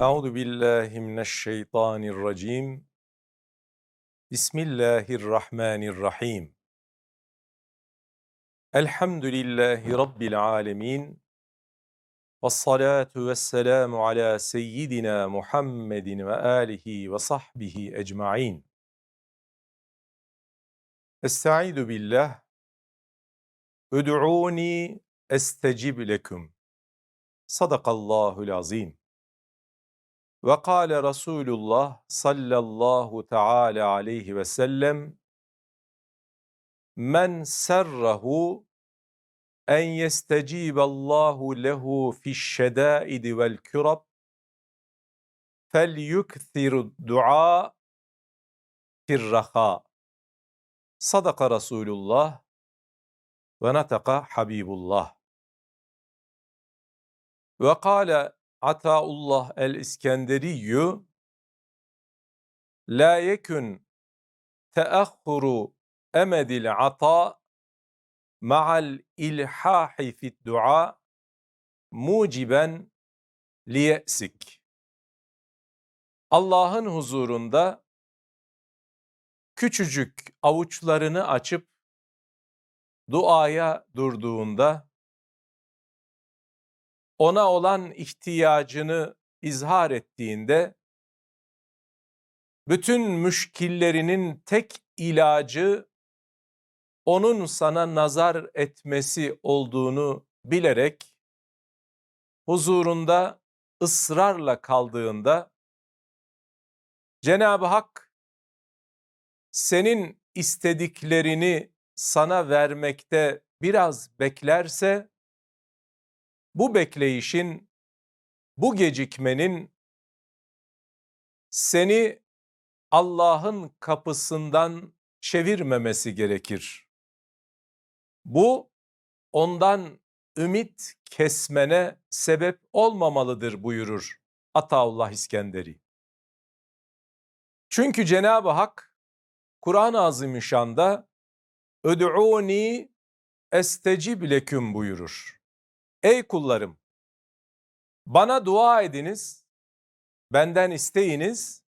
Euzu billahi mineşşeytanirracim. Bismillahirrahmanirrahim. Elhamdülillahi rabbil alamin. Ves salatu vesselamu ala seyyidina Muhammedin ve alihi ve sahbihi ecmaîn. Estaizu billah. Ud'uni estecib lekum. Sadakallahul azim. وقال رسول الله صلى الله تعالى عليه وسلم من سره أن يستجيب الله له في الشدائد والكرب فليكثر الدعاء في الرخاء. صدق رسول الله ونطق حبيب الله وقال Ataullah el-İskenderiyyü la yekun teahhuru emedil ata ma'al ilhahi fid dua muciben liye'sik. Allah'ın huzurunda küçücük avuçlarını açıp duaya durduğunda ona olan ihtiyacını izhar ettiğinde bütün müşkillerinin tek ilacı onun sana nazar etmesi olduğunu bilerek huzurunda ısrarla kaldığında Cenab-ı Hak senin istediklerini sana vermekte biraz beklerse bu bekleyişin, bu gecikmenin seni Allah'ın kapısından çevirmemesi gerekir. Bu ondan ümit kesmene sebep olmamalıdır buyurur Ataullah İskenderi. Çünkü Cenab-ı Hak Kur'an-ı Azimüşşan'da Öd'uni estecib leküm buyurur. Ey kullarım bana dua ediniz, benden isteyiniz,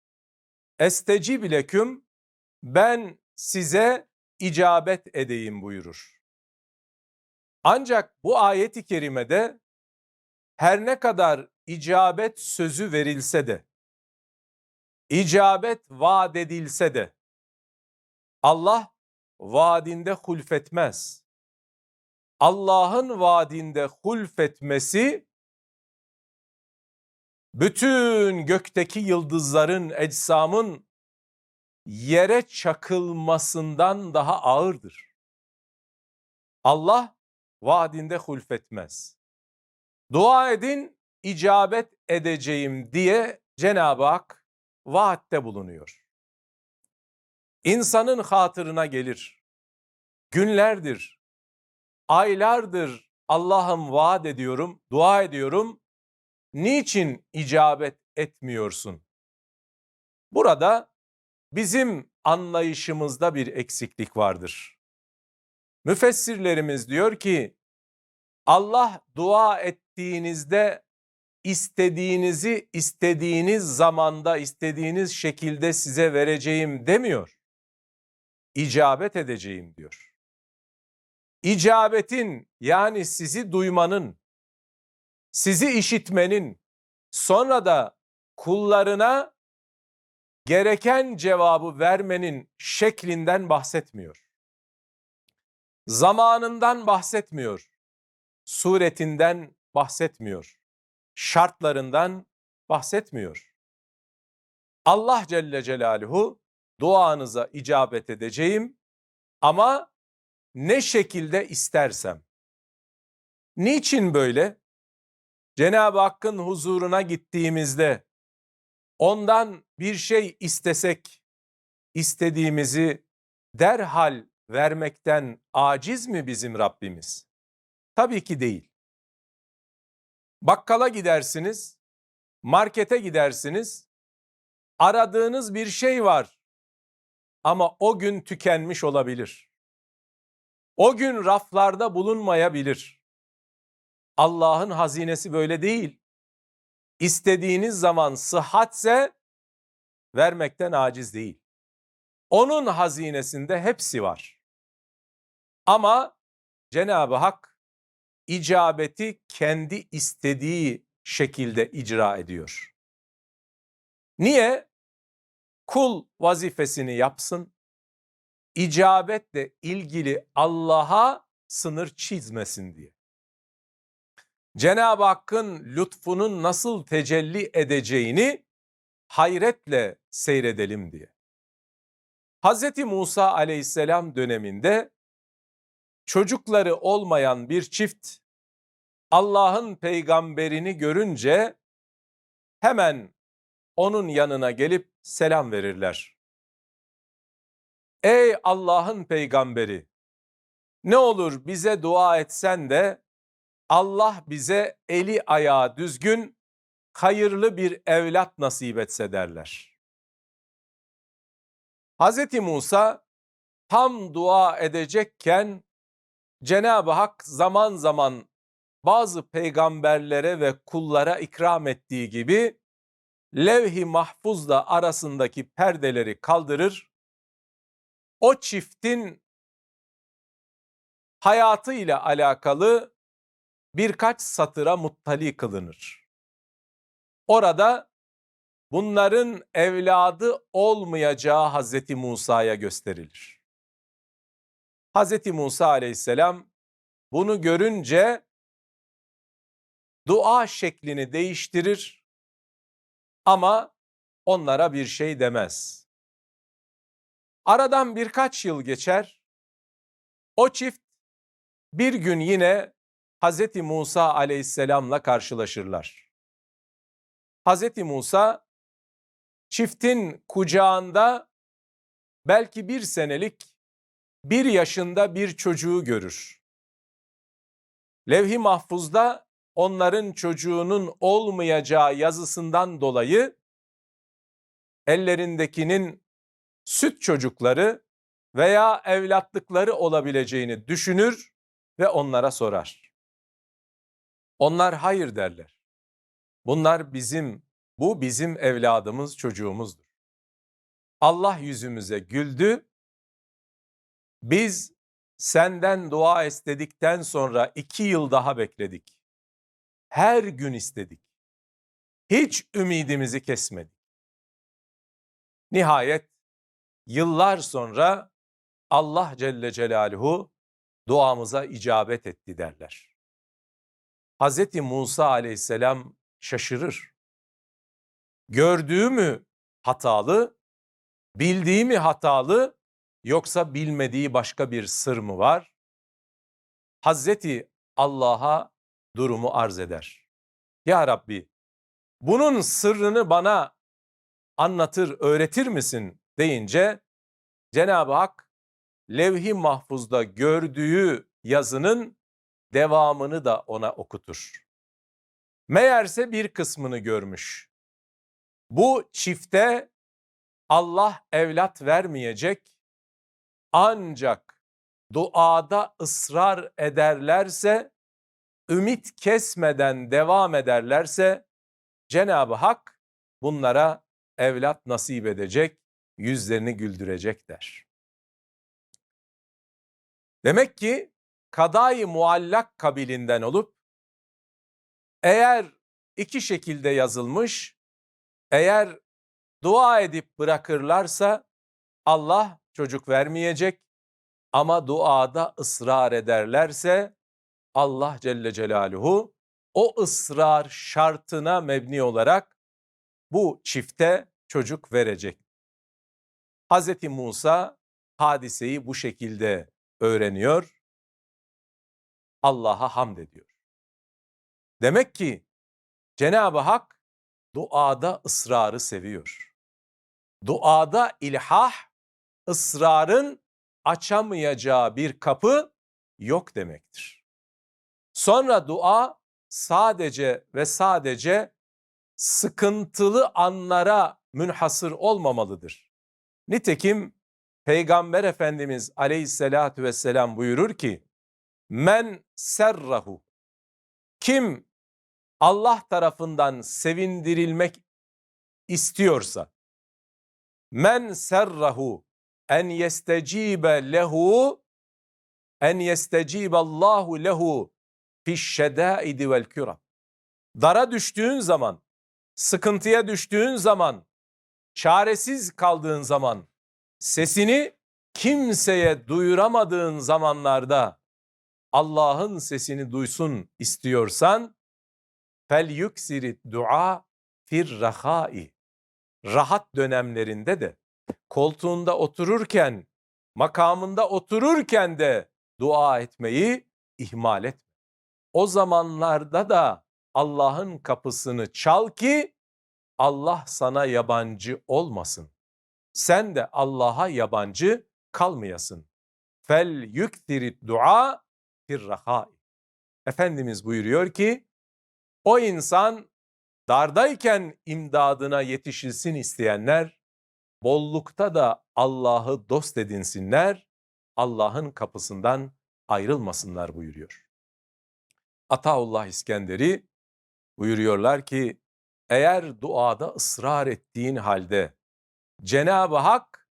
estecib leküm ben size icabet edeyim buyurur. Ancak bu ayeti kerimede her ne kadar icabet sözü verilse de, icabet vaat edilse de, Allah vaadinde hulfetmez. Allah'ın vaadinde hulfetmesi bütün gökteki yıldızların, ecsamın yere çakılmasından daha ağırdır. Allah vaadinde hulfetmez. Dua edin, icabet edeceğim diye Cenab-ı Hak vaatte bulunuyor. İnsanın hatırına gelir. Günlerdir, aylardır Allah'ım vaat ediyorum, dua ediyorum. Niçin icabet etmiyorsun? Burada bizim anlayışımızda bir eksiklik vardır. Müfessirlerimiz diyor ki Allah dua ettiğinizde istediğinizi istediğiniz zamanda istediğiniz şekilde size vereceğim demiyor. İcabet edeceğim diyor icabetin yani sizi duymanın, sizi işitmenin, sonra da kullarına gereken cevabı vermenin şeklinden bahsetmiyor. Zamanından bahsetmiyor. Suretinden bahsetmiyor. Şartlarından bahsetmiyor. Allah Celle Celaluhu duanıza icabet edeceğim ama ne şekilde istersem. Niçin böyle? Cenab-ı Hakk'ın huzuruna gittiğimizde ondan bir şey istesek istediğimizi derhal vermekten aciz mi bizim Rabbimiz? Tabii ki değil. Bakkala gidersiniz, markete gidersiniz, aradığınız bir şey var ama o gün tükenmiş olabilir o gün raflarda bulunmayabilir. Allah'ın hazinesi böyle değil. istediğiniz zaman sıhhatse vermekten aciz değil. Onun hazinesinde hepsi var. Ama Cenab-ı Hak icabeti kendi istediği şekilde icra ediyor. Niye? Kul vazifesini yapsın, icabetle ilgili Allah'a sınır çizmesin diye. Cenab-ı Hakk'ın lütfunun nasıl tecelli edeceğini hayretle seyredelim diye. Hz. Musa aleyhisselam döneminde çocukları olmayan bir çift Allah'ın peygamberini görünce hemen onun yanına gelip selam verirler. Ey Allah'ın peygamberi ne olur bize dua etsen de Allah bize eli ayağı düzgün hayırlı bir evlat nasip etse derler. Hz. Musa tam dua edecekken Cenab-ı Hak zaman zaman bazı peygamberlere ve kullara ikram ettiği gibi levh-i mahfuzla arasındaki perdeleri kaldırır. O çiftin hayatıyla alakalı birkaç satıra muttali kılınır. Orada bunların evladı olmayacağı Hazreti Musa'ya gösterilir. Hazreti Musa aleyhisselam bunu görünce dua şeklini değiştirir ama onlara bir şey demez. Aradan birkaç yıl geçer. O çift bir gün yine Hazreti Musa aleyhisselamla karşılaşırlar. Hazreti Musa çiftin kucağında belki bir senelik bir yaşında bir çocuğu görür. Levh-i Mahfuz'da onların çocuğunun olmayacağı yazısından dolayı ellerindekinin süt çocukları veya evlatlıkları olabileceğini düşünür ve onlara sorar. Onlar hayır derler. Bunlar bizim, bu bizim evladımız, çocuğumuzdur. Allah yüzümüze güldü. Biz senden dua istedikten sonra iki yıl daha bekledik. Her gün istedik. Hiç ümidimizi kesmedik. Nihayet yıllar sonra Allah Celle Celaluhu duamıza icabet etti derler. Hazreti Musa aleyhisselam şaşırır. Gördüğü mü hatalı, bildiği mi hatalı yoksa bilmediği başka bir sır mı var? Hazreti Allah'a durumu arz eder. Ya Rabbi bunun sırrını bana anlatır, öğretir misin deyince Cenab-ı Hak levh-i mahfuzda gördüğü yazının devamını da ona okutur. Meğerse bir kısmını görmüş. Bu çifte Allah evlat vermeyecek ancak duada ısrar ederlerse, ümit kesmeden devam ederlerse Cenab-ı Hak bunlara evlat nasip edecek, yüzlerini güldürecek der. Demek ki kadayı muallak kabilinden olup eğer iki şekilde yazılmış, eğer dua edip bırakırlarsa Allah çocuk vermeyecek ama duada ısrar ederlerse Allah Celle Celaluhu o ısrar şartına mebni olarak bu çifte çocuk verecek. Hazreti Musa hadiseyi bu şekilde öğreniyor. Allah'a hamd ediyor. Demek ki Cenab-ı Hak duada ısrarı seviyor. Duada ilhah, ısrarın açamayacağı bir kapı yok demektir. Sonra dua sadece ve sadece sıkıntılı anlara münhasır olmamalıdır. Nitekim Peygamber Efendimiz aleyhissalatü vesselam buyurur ki, Men serrahu kim Allah tarafından sevindirilmek istiyorsa men serrahu en yestecibe lehu en yestecibe Allahu lehu fişşedaidi vel kürab. Dara düştüğün zaman, sıkıntıya düştüğün zaman, çaresiz kaldığın zaman, sesini kimseye duyuramadığın zamanlarda Allah'ın sesini duysun istiyorsan fel yuksiri dua fir rahai. Rahat dönemlerinde de koltuğunda otururken, makamında otururken de dua etmeyi ihmal etme. O zamanlarda da Allah'ın kapısını çal ki Allah sana yabancı olmasın. Sen de Allah'a yabancı kalmayasın. Fel yuktiri dua fir rahai. Efendimiz buyuruyor ki o insan dardayken imdadına yetişilsin isteyenler bollukta da Allah'ı dost edinsinler, Allah'ın kapısından ayrılmasınlar buyuruyor. Ataullah İskenderi buyuruyorlar ki eğer duada ısrar ettiğin halde Cenab-ı Hak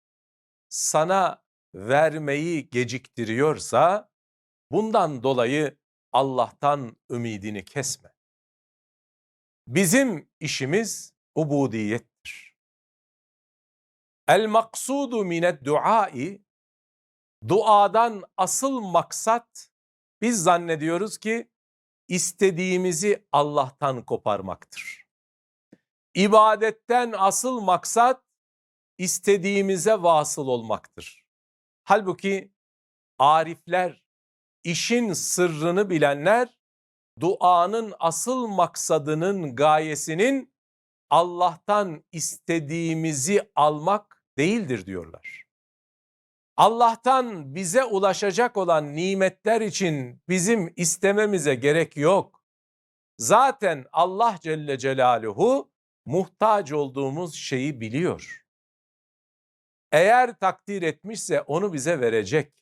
sana vermeyi geciktiriyorsa bundan dolayı Allah'tan ümidini kesme. Bizim işimiz ubudiyettir. El maksudu minet duai duadan asıl maksat biz zannediyoruz ki istediğimizi Allah'tan koparmaktır. İbadetten asıl maksat istediğimize vasıl olmaktır. Halbuki arifler, işin sırrını bilenler duanın asıl maksadının gayesinin Allah'tan istediğimizi almak değildir diyorlar. Allah'tan bize ulaşacak olan nimetler için bizim istememize gerek yok. Zaten Allah Celle Celaluhu muhtaç olduğumuz şeyi biliyor. Eğer takdir etmişse onu bize verecek.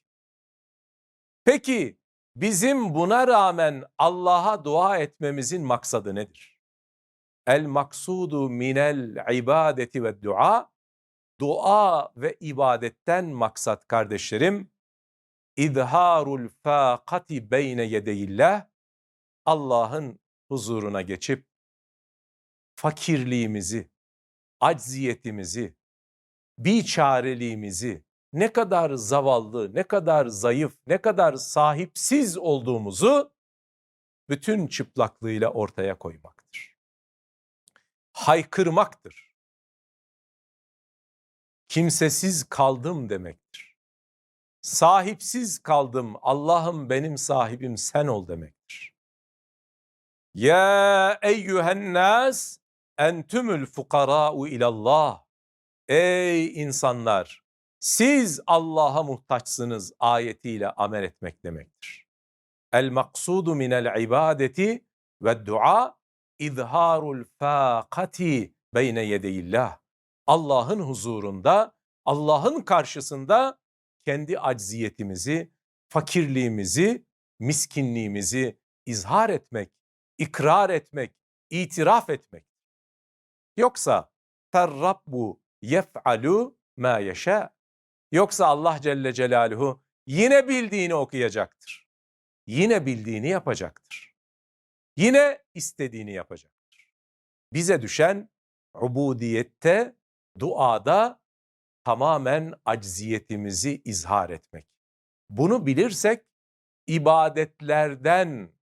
Peki bizim buna rağmen Allah'a dua etmemizin maksadı nedir? El maksudu minel ibadeti ve dua dua ve ibadetten maksat kardeşlerim izharul faqati beyne yedeyillah Allah'ın huzuruna geçip fakirliğimizi, acziyetimizi, biçareliğimizi, ne kadar zavallı, ne kadar zayıf, ne kadar sahipsiz olduğumuzu bütün çıplaklığıyla ortaya koymaktır. Haykırmaktır. Kimsesiz kaldım demektir. Sahipsiz kaldım, Allah'ım benim sahibim sen ol demektir. Ya eyyühen nas entümül fukara'u ilallah. Ey insanlar siz Allah'a muhtaçsınız ayetiyle amel etmek demektir. El maksudu minel ibadeti ve dua izharul faqati beyne yedeyillah. Allah'ın huzurunda, Allah'ın karşısında kendi acziyetimizi, fakirliğimizi, miskinliğimizi izhar etmek, ikrar etmek, itiraf etmek. Yoksa ferrabbu yef'alu ma yeşâ. Yoksa Allah Celle Celaluhu yine bildiğini okuyacaktır. Yine bildiğini yapacaktır. Yine istediğini yapacaktır. Bize düşen ubudiyette, duada tamamen acziyetimizi izhar etmek. Bunu bilirsek ibadetlerden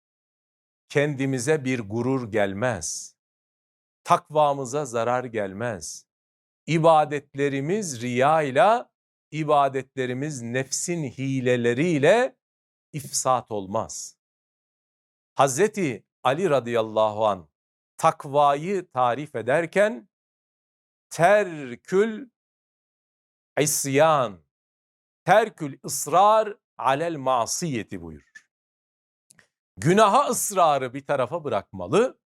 kendimize bir gurur gelmez. Takvamıza zarar gelmez. İbadetlerimiz riya ile ibadetlerimiz nefsin hileleriyle ifsat olmaz. Hazreti Ali radıyallahu an takvayı tarif ederken terkül isyan, terkül ısrar alel masiyeti buyurur. Günaha ısrarı bir tarafa bırakmalı,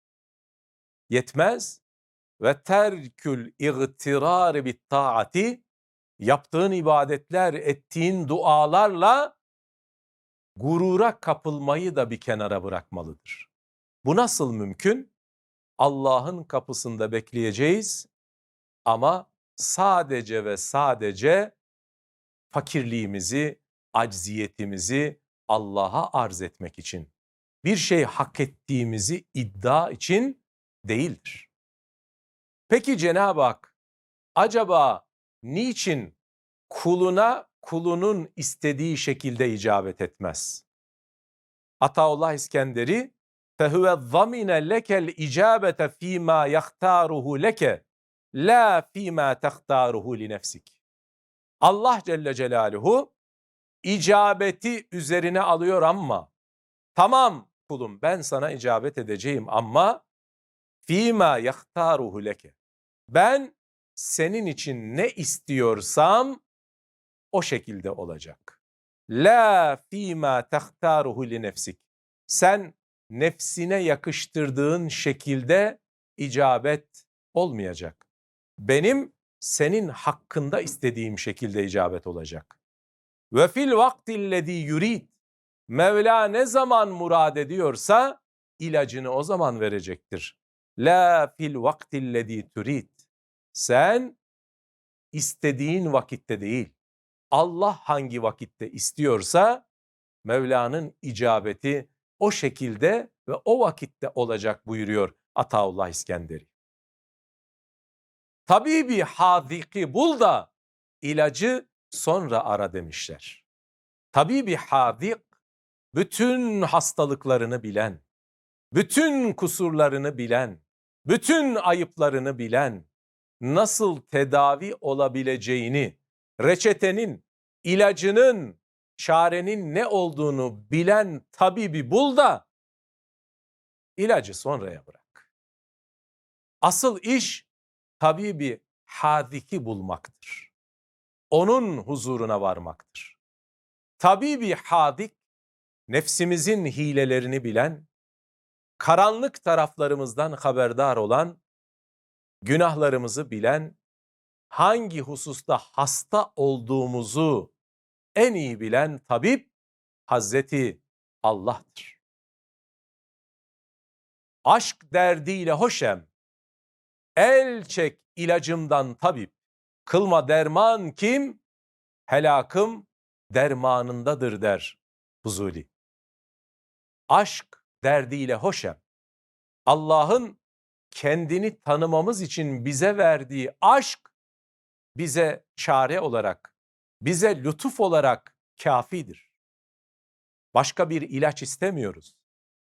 yetmez ve terkül igtirar bit taati yaptığın ibadetler, ettiğin dualarla gurura kapılmayı da bir kenara bırakmalıdır. Bu nasıl mümkün? Allah'ın kapısında bekleyeceğiz ama sadece ve sadece fakirliğimizi, acziyetimizi Allah'a arz etmek için, bir şey hak ettiğimizi iddia için değildir. Peki Cenab-ı Hak acaba niçin kuluna kulunun istediği şekilde icabet etmez? Ataullah İskenderi فَهُوَ ضَمِنَ لَكَ الْاِجَابَةَ ف۪ي مَا يَخْتَارُهُ لَكَ لَا ف۪ي مَا تَخْتَارُهُ لِنَفْسِكِ Allah Celle Celaluhu icabeti üzerine alıyor ama tamam kulum ben sana icabet edeceğim ama fîmâ yahtaruhu leke. Ben senin için ne istiyorsam o şekilde olacak. La fîmâ tahtaruhu li nefsik. Sen nefsine yakıştırdığın şekilde icabet olmayacak. Benim senin hakkında istediğim şekilde icabet olacak. Ve fil vaktillezî yurid. Mevla ne zaman murad ediyorsa ilacını o zaman verecektir. La fil vaktillezî turid. Sen istediğin vakitte değil. Allah hangi vakitte istiyorsa Mevla'nın icabeti o şekilde ve o vakitte olacak buyuruyor Ataullah İskenderi. Tabibi hadiki bul da ilacı sonra ara demişler. Tabibi hadik bütün hastalıklarını bilen, bütün kusurlarını bilen, bütün ayıplarını bilen, nasıl tedavi olabileceğini, reçetenin, ilacının, çarenin ne olduğunu bilen tabibi bul da ilacı sonraya bırak. Asıl iş tabibi hadiki bulmaktır. Onun huzuruna varmaktır. Tabibi hadik nefsimizin hilelerini bilen, karanlık taraflarımızdan haberdar olan, günahlarımızı bilen, hangi hususta hasta olduğumuzu en iyi bilen tabip Hazreti Allah'tır. Aşk derdiyle hoşem, el çek ilacımdan tabip, kılma derman kim? Helakım dermanındadır der Fuzuli. Aşk derdiyle hoşem. Allah'ın kendini tanımamız için bize verdiği aşk bize çare olarak, bize lütuf olarak kafidir. Başka bir ilaç istemiyoruz.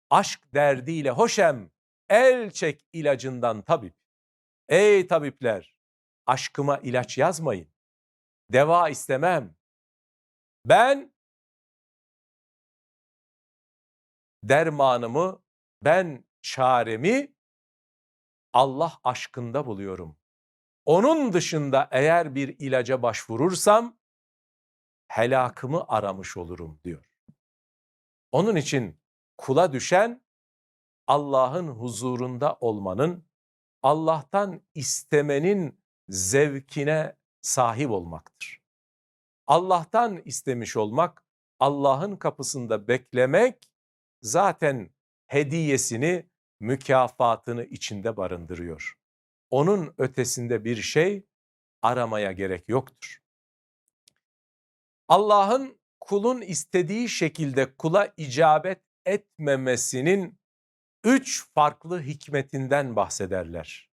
Aşk derdiyle hoşem, el çek ilacından tabip. Ey tabipler, aşkıma ilaç yazmayın. Deva istemem. Ben dermanımı, ben çaremi Allah aşkında buluyorum. Onun dışında eğer bir ilaca başvurursam helakımı aramış olurum diyor. Onun için kula düşen Allah'ın huzurunda olmanın, Allah'tan istemenin zevkine sahip olmaktır. Allah'tan istemiş olmak, Allah'ın kapısında beklemek zaten hediyesini, mükafatını içinde barındırıyor. Onun ötesinde bir şey aramaya gerek yoktur. Allah'ın kulun istediği şekilde kula icabet etmemesinin üç farklı hikmetinden bahsederler.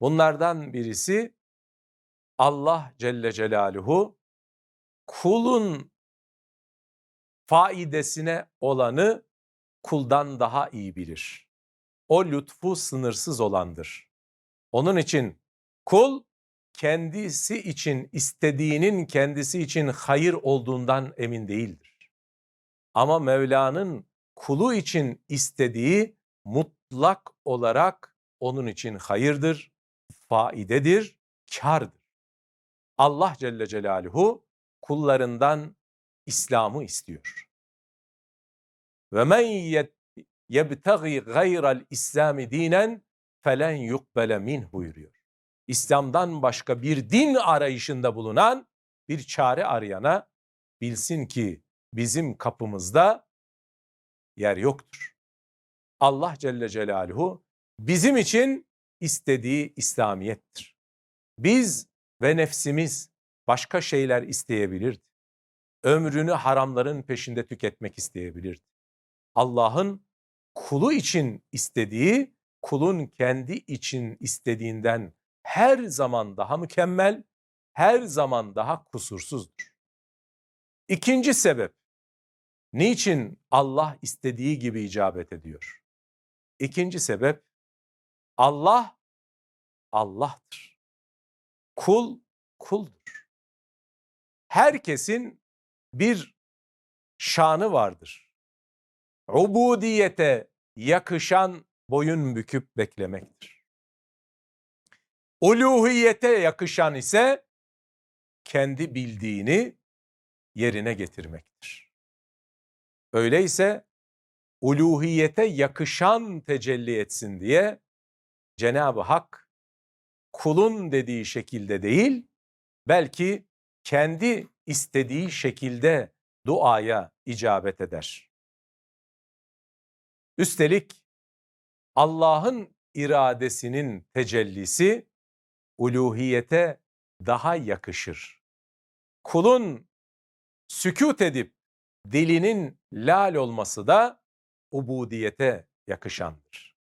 Bunlardan birisi Allah Celle Celaluhu kulun faidesine olanı kuldan daha iyi bilir. O lütfu sınırsız olandır. Onun için kul kendisi için istediğinin kendisi için hayır olduğundan emin değildir. Ama Mevla'nın kulu için istediği mutlak olarak onun için hayırdır, faidedir, kardır. Allah Celle Celaluhu kullarından İslam'ı istiyor. Ve men yebtagi gayral İslami dinen felen yukbele min buyuruyor. İslam'dan başka bir din arayışında bulunan bir çare arayana bilsin ki bizim kapımızda yer yoktur. Allah Celle Celaluhu bizim için istediği İslamiyettir. Biz ve nefsimiz başka şeyler isteyebilirdi. Ömrünü haramların peşinde tüketmek isteyebilirdi. Allah'ın kulu için istediği, kulun kendi için istediğinden her zaman daha mükemmel, her zaman daha kusursuzdur. İkinci sebep, niçin Allah istediği gibi icabet ediyor? İkinci sebep, Allah Allah'tır. Kul kuldur. Herkesin bir şanı vardır. Ubudiyete yakışan boyun büküp beklemektir. Uluhiyete yakışan ise kendi bildiğini yerine getirmektir. Öyleyse uluhiyete yakışan tecelli etsin diye Cenab-ı Hak kulun dediği şekilde değil, belki kendi istediği şekilde duaya icabet eder. Üstelik Allah'ın iradesinin tecellisi uluhiyete daha yakışır. Kulun sükut edip dilinin lal olması da ubudiyete yakışandır.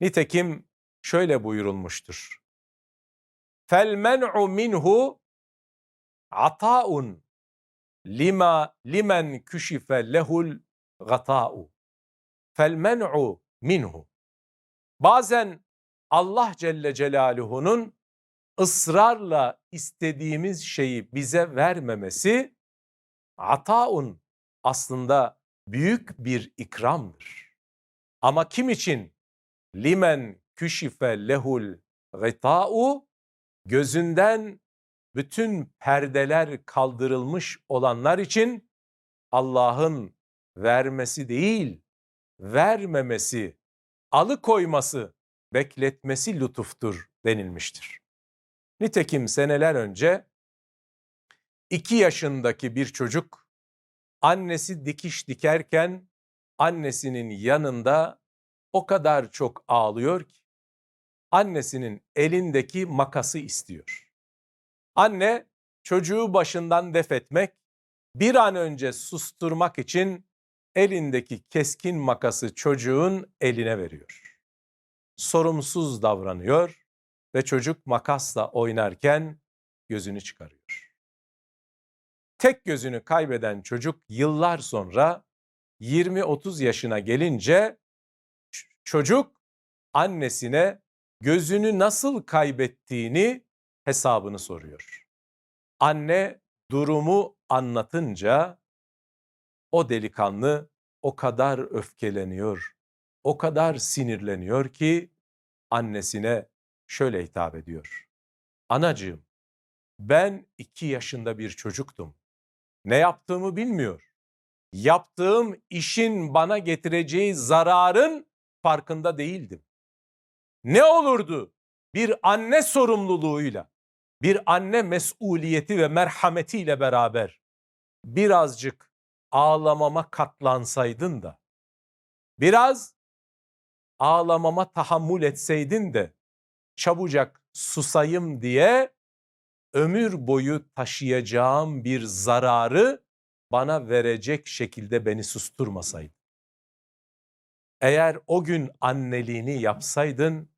Nitekim şöyle buyurulmuştur. Fel men'u ataun lima limen küşife lehul gata'u. Fel men'u minhu. Bazen Allah Celle Celaluhu'nun ısrarla istediğimiz şeyi bize vermemesi ataun aslında büyük bir ikramdır. Ama kim için? Limen küşife lehul gıta'u gözünden bütün perdeler kaldırılmış olanlar için Allah'ın vermesi değil, vermemesi, alıkoyması, bekletmesi lütuftur denilmiştir. Nitekim seneler önce iki yaşındaki bir çocuk annesi dikiş dikerken annesinin yanında o kadar çok ağlıyor ki annesinin elindeki makası istiyor. Anne çocuğu başından def etmek, bir an önce susturmak için elindeki keskin makası çocuğun eline veriyor. Sorumsuz davranıyor ve çocuk makasla oynarken gözünü çıkarıyor. Tek gözünü kaybeden çocuk yıllar sonra 20-30 yaşına gelince çocuk annesine gözünü nasıl kaybettiğini hesabını soruyor. Anne durumu anlatınca o delikanlı o kadar öfkeleniyor, o kadar sinirleniyor ki annesine şöyle hitap ediyor. Anacığım ben iki yaşında bir çocuktum. Ne yaptığımı bilmiyor. Yaptığım işin bana getireceği zararın farkında değildim. Ne olurdu bir anne sorumluluğuyla, bir anne mesuliyeti ve merhametiyle beraber birazcık ağlamama katlansaydın da, biraz ağlamama tahammül etseydin de çabucak susayım diye ömür boyu taşıyacağım bir zararı bana verecek şekilde beni susturmasaydın. Eğer o gün anneliğini yapsaydın,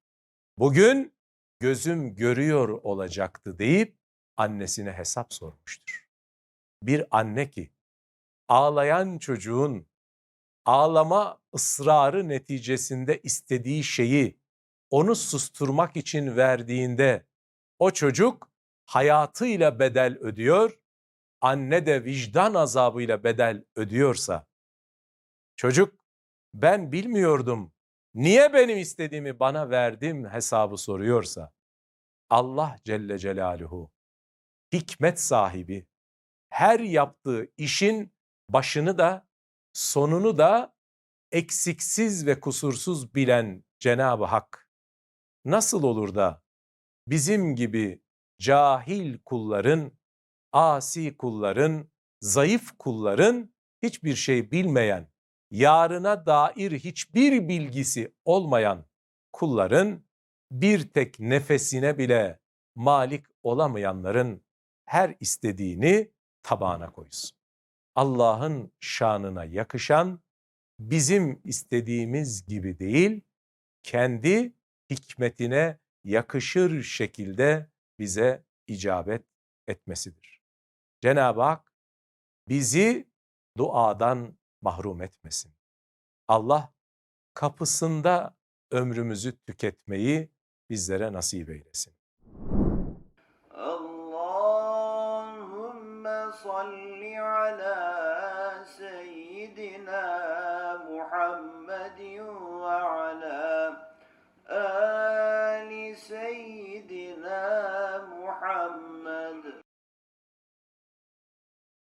bugün gözüm görüyor olacaktı deyip annesine hesap sormuştur. Bir anne ki ağlayan çocuğun ağlama ısrarı neticesinde istediği şeyi onu susturmak için verdiğinde o çocuk hayatıyla bedel ödüyor, anne de vicdan azabıyla bedel ödüyorsa çocuk ben bilmiyordum niye benim istediğimi bana verdim hesabı soruyorsa Allah Celle Celaluhu hikmet sahibi her yaptığı işin başını da sonunu da eksiksiz ve kusursuz bilen Cenab-ı Hak nasıl olur da bizim gibi cahil kulların, asi kulların, zayıf kulların hiçbir şey bilmeyen, yarına dair hiçbir bilgisi olmayan kulların bir tek nefesine bile malik olamayanların her istediğini tabağına koysun. Allah'ın şanına yakışan bizim istediğimiz gibi değil, kendi hikmetine yakışır şekilde bize icabet etmesidir. Cenab-ı Hak bizi duadan mahrum etmesin. Allah kapısında ömrümüzü tüketmeyi bizlere nasip eylesin. Allahümme salli ala seyyidina Muhammedin ve ala